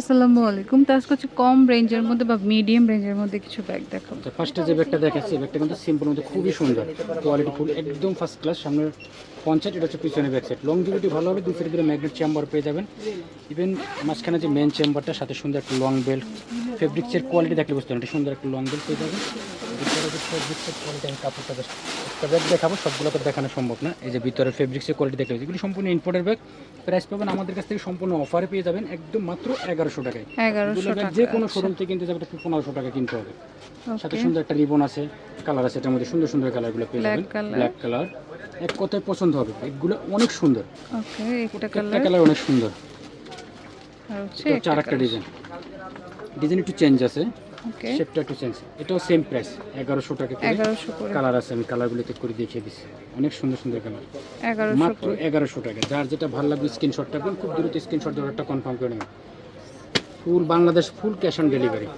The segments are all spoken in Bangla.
আসসালামু আলাইকুম। তো আজকে হচ্ছে কম রেঞ্জের মধ্যে বা মিডিয়াম রেঞ্জের মধ্যে কিছু ব্যাগ দেখাবো। তো ফার্স্টে যে ব্যাগটা দেখাচ্ছি ব্যাগটা কিন্তু সিম্পল মধ্যে খুবই সুন্দর কোয়ালিটি ফুল একদম ফার্স্ট ক্লাস সামনের পঞ্চায়েত এটা হচ্ছে পিছনে সাইড লং ডিউটি ভালো হবে দু সাইড ম্যাগনেট চেম্বার পেয়ে যাবেন। ইভেন মাঝখানে যে মেন চেম্বারটা সাথে সুন্দর একটা লং বেল্ট ফেব্রিক্সের কোয়ালিটি দেখলে বুঝতে পারেন এটা সুন্দর একটা লং বেল্ট পেয়ে যাবেন। ভিতরে যে ফেব্রিক্সের কোয়ালিটি আমি কাপড়টা একটা ব্যাগ দেখাবো সবগুলো তো দেখানো সম্ভব না। এই যে ভিতরে ফেব্রিক্সের কোয়ালিটি দেখলে এগুলো সম্পূর্ণ ইম্পোর্টের ব্যাগ প্রাইস পাবেন আমাদের কাছ থেকে সম্পূর্ণ অফারে পেয়ে যাবেন একদম মাত্র এগারোশো টাকায়। এগারোশো টাকা। যে কোনো শোরুম থেকে কিনতে যাবে একটু পনেরোশো টাকা কিনতে হবে। সাথে সুন্দর একটা রিবন আছে কালার আছে এটার মধ্যে সুন্দর সুন্দর কালারগুলো পেয়ে যাবেন। ব্ল্যাক কালার এক কথায় পছন্দ হবে এগুলো অনেক সুন্দর। একটা কালার অনেক সুন্দর। আর একটা ডিজাইন ডিজাইন একটু চেঞ্জ আছে। ওকে শেপটা একটু চেঞ্জ এটাও সেম প্রাইস এগারোশো টাকা করে এগারোশো করে। কালার আছে আমি কালারগুলো চেক করে দেখিয়ে দিচ্ছি। অনেক সুন্দর সুন্দর কালার এগারোশো মাত্র করে। এগারোশো টাকা। যার যেটা ভালো লাগবে স্ক্রিনশট রাখবেন খুব দ্রুত স্ক্রিনশট অর্ডারটা কনফার্ম করে নেবেন। Full Bangladesh full cash on delivery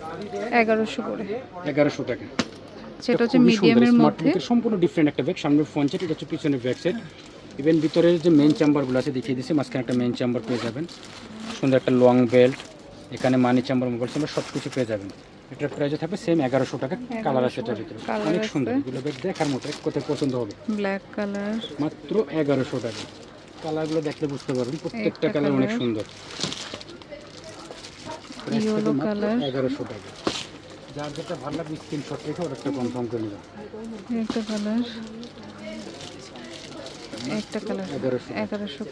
এগারোশো করে। এগারোশো টাকা। সেটা হচ্ছে মিডিয়ামের মধ্যে। সম্পূর্ণ ডিফারেন্ট একটা ব্যাগ সামনে ফ্রন্ট সেট এটা হচ্ছে পিছনে ব্যাক সেট ইভেন ভিতরের যে মেন চেম্বারগুলো আছে দেখিয়ে দিচ্ছি। মাঝখানে একটা মেন চেম্বার পেয়ে যাবেন। সুন্দর একটা লং বেল্ট এখানে মানি চেম্বার মোবাইল চেম্বার সব কিছু পেয়ে যাবেন। এটার প্রাইস থাকবে সেম এগারোশো টাকা কালার আছে এটার ভিতরে। অনেক সুন্দর এগুলো ব্যাগ দেখার মতো এক কথায় পছন্দ হবে। ব্ল্যাক কালার মাত্র এগারোশো টাকা। কালারগুলো দেখলে বুঝতে পারবেন প্রত্যেকটা কালার অনেক সুন্দর। এগারোশো টাকা। যার যেটা ভালো লাগবে স্ক্রিনশট রেখে অর্ডারটা কনফার্ম করে নেবেন। একটা কালার একটা কালার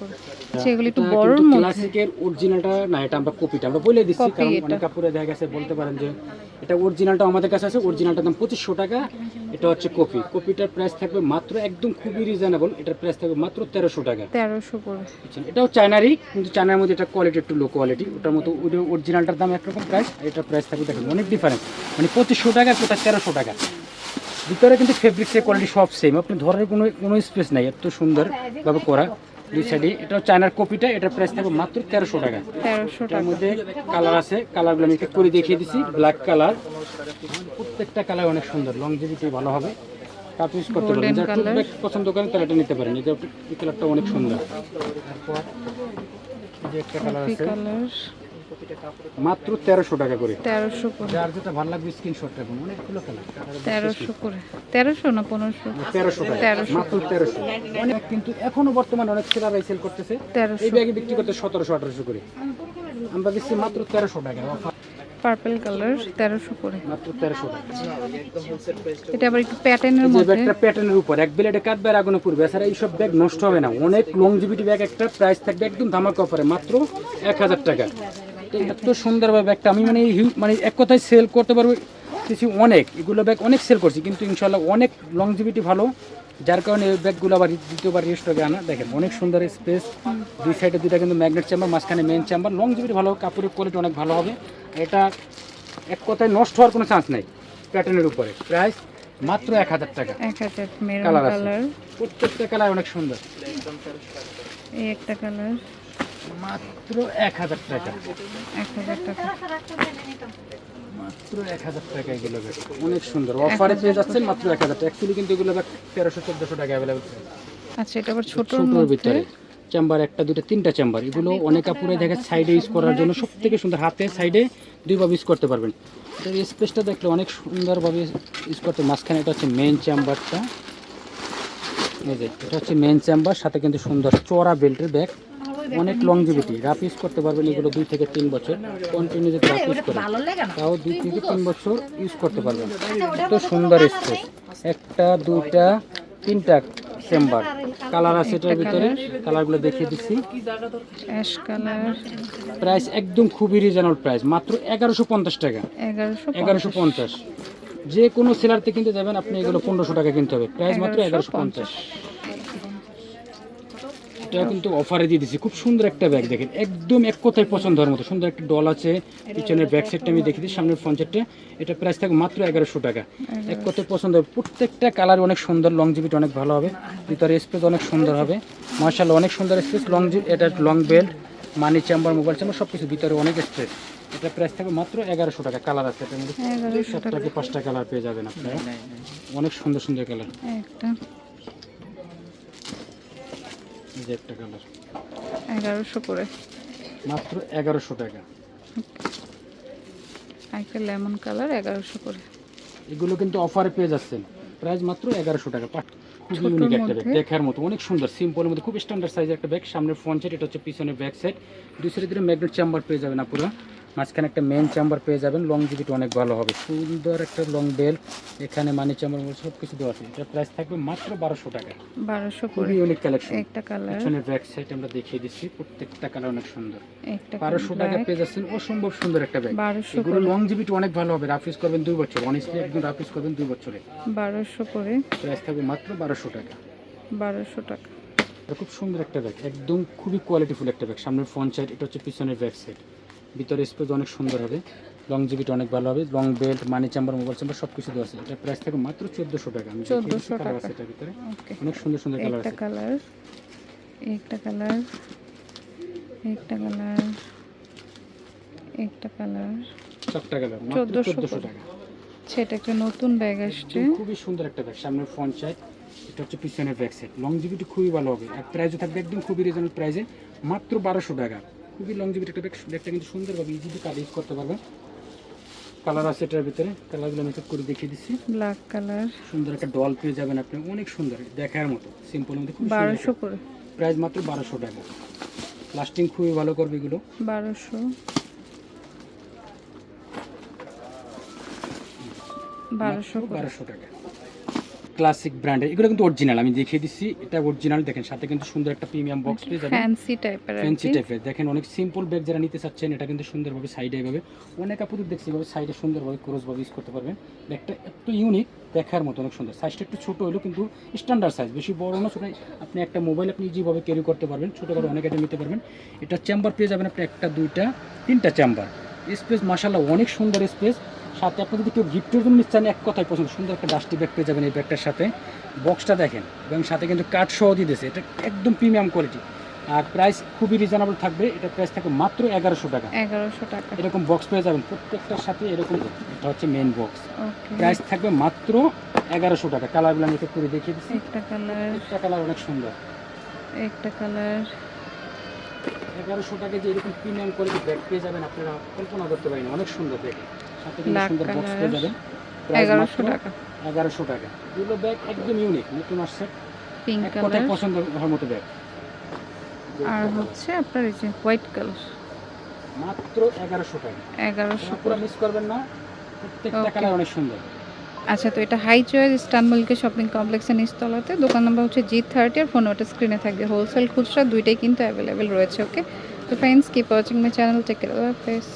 করে। আচ্ছা এগুলো একটু বড়র মধ্যে। ক্লাসিকের অরিজিনালটা না এটা আমরা কপিটা আমরা বলে দিচ্ছি কারণ অনেক কাপড়ে দেখা গেছে বলতে পারেন যে এটা অরিজিনালটা আমাদের কাছে আছে অরিজিনালটার দাম পঁচিশশো টাকা। এটা হচ্ছে কপি কপিটার প্রাইস থাকবে মাত্র একদম খুবই রিজনেবল এটার প্রাইস থাকবে মাত্র তেরোশো টাকা। তেরোশো করে। এটাও চায়নারই কিন্তু চায়নার মধ্যে এটা কোয়ালিটি একটু লো কোয়ালিটি ওটার মতো অরিজিনালটার দাম একরকম প্রাইস আর এটার প্রাইস থাকবে দেখেন অনেক ডিফারেন্স মানে পঁচিশশো টাকা তেরোশো টাকা। ভিতরে কিন্তু ফেব্রিক্সের কোয়ালিটি সব সেম আপনি ধরার কোনো কোনো স্পেস নাই এত সুন্দরভাবে করা। দুই সাইডে এটা চায়নার কপিটা এটার প্রাইস থাকবে মাত্র তেরোশো টাকা। তেরোশো এটার টাকা মধ্যে কালার আছে কালারগুলো আমি করে দেখিয়ে দিচ্ছি ব্ল্যাক কালার প্রত্যেকটা কালার অনেক সুন্দর লংজিভিটি ভালো হবে। কাপ ইউজ করতে পারেন। যারা। টুথব্যাগ পছন্দ করেন তারা এটা নিতে পারেন। এই কালারটা অনেক সুন্দর। তারপর যে একটা কালার আছে মাত্র তেরোশো টাকা করে। তেরোশো করে যার যেটা ভালো লাগবে স্ক্রিনশট রাখুন অনেকগুলো কালার তেরোশো করে। তেরোশো না পনেরোশো? তেরোশো টাকা। তেরোশো। মাত্র তেরোশো। অনেক কিন্তু এখনও বর্তমানে অনেক সেলারাই সেল করতেছে। তেরোশো। এই ব্যাগে বিক্রি করতে সতেরোশো আঠারোশো করে। আমরা দিচ্ছি মাত্র তেরোশো টাকা। পার্পল কালার তেরোশো করে। মাত্র তেরোশো টাকা। এটা আবার একটু প্যাটার্নের মধ্যে। ব্যাগটা প্যাটার্নের উপর এক ব্লেডে কাটবে আর আগুনে পুরবে। এছাড়া এইসব ব্যাগ নষ্ট হবে না। অনেক লংজিভিটি ব্যাগ একটা প্রাইস থাকবে একদম ধামাকা অফারে মাত্র এক হাজার টাকা। তো এত সুন্দরভাবে ব্যাগটা আমি মানে হিউ- মানে এক কথায় সেল করতে পারব কিছু অনেক এগুলো ব্যাগ অনেক সেল করছি কিন্তু ইনশাল্লাহ অনেক লংজিভিটি ভালো। যার কারণে এই ব্যাগগুলো আবার দ্বিতীয়বার রিস্টকে আনা দেখেন অনেক সুন্দর স্পেস দুই সাইডে দুইটা কিন্তু ম্যাগনেট চেম্বার মাঝখানে মেন চেম্বার লংজিভিটি ভালো কাপড়ের কোয়ালিটি অনেক ভালো হবে। এটা এক কথায় নষ্ট হওয়ার কোনো চান্স নাই প্যাটার্নের উপরে। প্রাইস মাত্র এক হাজার টাকা। কালার প্রত্যেকটা কালার অনেক সুন্দর। এই একটা কালার মাত্র এক হাজার টাকা। এক হাজার টাকা মাত্র এক হাজার টাকা এগুলো ব্যাগ অনেক সুন্দর। অফারে পেয়ে যাচ্ছেন মাত্র এক হাজার টাকা। অ্যাকচুয়ালি কিন্তু এগুলো ব্যাগ তেরোশো চোদ্দোশো টাকা অ্যাভেলেবেল আচ্ছা এটা আবার ছোটোর ভিতরে। চেম্বার একটা দুটো তিনটা চেম্বার এগুলো অনেক কাপড়ে দেখে সাইডে ইউজ করার জন্য সব থেকে সুন্দর। হাতে সাইডে দুইভাবে ইউজ করতে পারবেন। এটার স্পেসটা দেখলে অনেক সুন্দরভাবে ইউজ করতে মাঝখানে এটা হচ্ছে মেন চেম্বারটা এই যে এটা হচ্ছে মেন চেম্বার সাথে কিন্তু সুন্দর চড়া বেল্টের ব্যাগ অনেক লংজিভিটি রাফ ইউজ করতে পারবেন এগুলো দুই থেকে তিন বছর। কন্টিনিউ যদি রাফ ইউজ করেন তাও দুই থেকে তিন বছর ইউজ করতে পারবেন। এত সুন্দর স্পেস একটা দুইটা তিনটা চেম্বার কালার আছে এটার ভিতরে কালারগুলো দেখিয়ে দিচ্ছি। অ্যাশ কালার প্রাইস একদম খুবই রিজনেবল প্রাইস মাত্র এগারোশো পঞ্চাশ টাকা। এগারোশো এগারোশো পঞ্চাশ। যে কোনো সেলারতে কিনতে যাবেন আপনি এগুলো পনেরোশো টাকা কিনতে হবে। প্রাইস মাত্র এগারোশো পঞ্চাশ। এটা কিন্তু অফারে দিয়ে দিছি। খুব সুন্দর একটা ব্যাগ দেখেন। একদম এক কথায় পছন্দ হওয়ার মতো। সুন্দর একটা ডল আছে। পিছনের ব্যাক সাইডটা আমি দেখে দিই সামনের ফ্রন্ট সাইডটা এটা প্রাইস থাকবে মাত্র এগারোশো টাকা। এক কথায় পছন্দ হবে। প্রত্যেকটা কালার অনেক সুন্দর লং জিবিটা অনেক ভালো হবে। ভিতরে স্পেস অনেক সুন্দর হবে। মার্শাল্লাহ অনেক সুন্দর স্পেস লং এটা long belt money chamber mobile chamber সব কিছু ভিতরে অনেক স্পেস এটা প্রাইস থাকবে মাত্র এগারোশো টাকা। কালার আছে এটার মধ্যে। এগারোশো সাতটা কি পাঁচটা কালার পেয়ে যাবেন আপনারা। অনেক সুন্দর সুন্দর কালার একটা যে একটা কালার। এগারোশো করে। মাত্র এগারোশো টাকা। একটা লেমন কালার এগারোশো করে। এগুলো কিন্তু অফারে পেয়ে যাচ্ছেন। প্রাইস মাত্র এগারোশো টাকা। পাট খুবই ছোটোর ইউনিক একটা ব্যাগ দেখার মতো। অনেক সুন্দর সিম্পলের মধ্যে খুব স্ট্যান্ডার্ড সাইজের একটা ব্যাগ সামনে ফ্রন্ট সাইড এটা হচ্ছে পিছনের ব্যাক সাইড দুই সাইডে ম্যাগনেট চেম্বার পেয়ে যাবেন আপুরা। মাঝখানে একটা মেন চেম্বার পেয়ে যাবেন লং জিবিটি অনেক ভালো হবে। সুন্দর একটা লং বেল এখানে মানি চেম্বার সব কিছু দেওয়া আছে। এটার প্রাইস থাকবে মাত্র বারোশো টাকা। বারোশো খুবই ইউনিক কালেকশন একটা কালার পিছনের ব্যাক সাইড আমরা দেখিয়ে দিচ্ছি প্রত্যেকটা কালার অনেক সুন্দর। একটা বারোশো টাকা পেয়ে যাচ্ছেন অসম্ভব সুন্দর একটা ব্যাগ বারোশো এগুলো করে। লং জিবিটি অনেক ভালো হবে রাফিস করবেন দুই বছর অনেস্টলি একদম রাফিস করবেন দুই বছরে। বারোশো করে। প্রাইস থাকবে মাত্র বারোশো টাকা। বারোশো টাকা। খুব সুন্দর একটা ব্যাগ একদম খুবই কোয়ালিটিফুল একটা ব্যাগ সামনের ফ্রন্ট সাইড এটা হচ্ছে পিছনের ব্যাক সাইড ভিতরে স্পেস অনেক সুন্দর হবে লং জিবিটা অনেক ভালো হবে long belt money chamber mobile chamber সব কিছু দেওয়া আছে। এটা প্রাইস থাকবে মাত্র চোদ্দোশো টাকা। আমি 1400 টাকা। আছে এটার ভিতরে। অনেক সুন্দর সুন্দর কালার একটা আছে। কালার একটা কালার একটা কালার একটা কালার চারটা কালার মাত্র 1400 চোদ্দোশো। টাকা। সেটা একটা নতুন ব্যাগ আসছে। খুবই সুন্দর একটা ব্যাগ সামনের ফ্রন্ট সাইড এটা হচ্ছে পিছনের ব্যাক সাইড লং জিবিটি খুবই ভালো হবে। আর প্রাইসও থাকবে একদম খুবই রিজনেবল প্রাইসে মাত্র বারোশো টাকা। খুবই লং জিবিটি একটা ব্যাগ ব্যাগটা কিন্তু সুন্দরভাবে ইজিলি কাজ ইউজ করতে পারবেন। কালার আছে এটার ভিতরে কালারগুলো আমি চেক করে দেখিয়ে দিচ্ছি। ব্ল্যাক কালার সুন্দর একটা ডল পেয়ে যাবেন আপনি অনেক সুন্দর দেখার মতো সিম্পল মধ্যে খুব বারোশো করে। প্রাইস মাত্র বারোশো টাকা। লাস্টিং খুবই ভালো করবে এগুলো। বারোশো। বারোশো করে। বারোশো টাকা। ক্লাসিক ব্র্যান্ডের এগুলো কিন্তু অরিজিনাল আমি দেখিয়ে দিচ্ছি এটা অরিজিনাল দেখেন সাথে কিন্তু সুন্দর একটা প্রিমিয়াম বক্স পেয়ে যাবেন। ফ্যান্সি টাইপের ফ্যান্সি টাইপের দেখেন অনেক সিম্পল ব্যাগ যারা নিতে চাচ্ছেন এটা কিন্তু সুন্দরভাবে সাইডে এভাবে। অনেক আপুদের দেখছি এভাবে সাইডে সুন্দরভাবে ক্রসভাবে ইউজ করতে পারবেন। ব্যাগটা একটু ইউনিক দেখার মতো অনেক সুন্দর। সাইজটা একটু ছোটো হলেও কিন্তু স্ট্যান্ডার্ড সাইজ বেশি বড় না ছোটো। আপনি একটা মোবাইল আপনি ইজিভাবে ক্যারি করতে পারবেন ছোটো বড় অনেক আইটেম নিতে পারবেন। এটা চেম্বার পেয়ে যাবেন আপনি একটা দুইটা তিনটা চেম্বার স্পেস মাসাল্লাহ অনেক সুন্দর স্পেস সাথে আপনি যদি কেউ গিফটের জন্য নিচ্ছেন এক কথায় পছন্দ সুন্দর একটা ডাস্টি ব্যাগ পেয়ে যাবেন এই ব্যাগটার সাথে। বক্সটা দেখেন এবং সাথে কিন্তু কাঠ সহ দিতেছে এটা একদম প্রিমিয়াম কোয়ালিটি আর প্রাইস খুবই রিজনেবল থাকবে। এটা প্রাইস থাকবে মাত্র এগারোশো টাকা। এগারোশো টাকা। এরকম বক্স পেয়ে যাবেন প্রত্যেকটার সাথে এরকম। এটা হচ্ছে মেন বক্স প্রাইস থাকবে মাত্র এগারোশো টাকা। কালারগুলো আমি একটু করে দেখিয়ে দিচ্ছি। একটা কালার একটা কালার অনেক সুন্দর। একটা কালার এগারোশো টাকা যে এরকম প্রিমিয়াম কোয়ালিটি ব্যাগ পেয়ে যাবেন আপনারা কল্পনা করতে পারেন অনেক সুন্দর দেখে। সুন্দর বক্স পেয়ে যাবেন। এগারোশো টাকা। এগারোশো টাকা। এগুলো ব্যাগ একদম ইউনিক নতুন আসছে। পিঙ্ক কালার পছন্দ হওয়ার মতো ব্যাগ আর হচ্ছে আপনার এই যে হোয়াইট কালার মাত্র এগারোশো টাকা। এগারোশো পুরো মিস করবেন না। প্রত্যেকটা কালার অনেক সুন্দর। আচ্ছা তো এটা হাই চয়েস ইস্তানবুলকে শপিং কমপ্লেক্সের নিচতলাতে দোকান নাম্বার হচ্ছে জি থার্টি আর ফোন ওটা স্ক্রিনে থাকবে। হোলসেল খুচরা দুইটাই কিন্তু অ্যাভেলেবেল রয়েছে ওকে তো friends keep watching my channel হাফেজ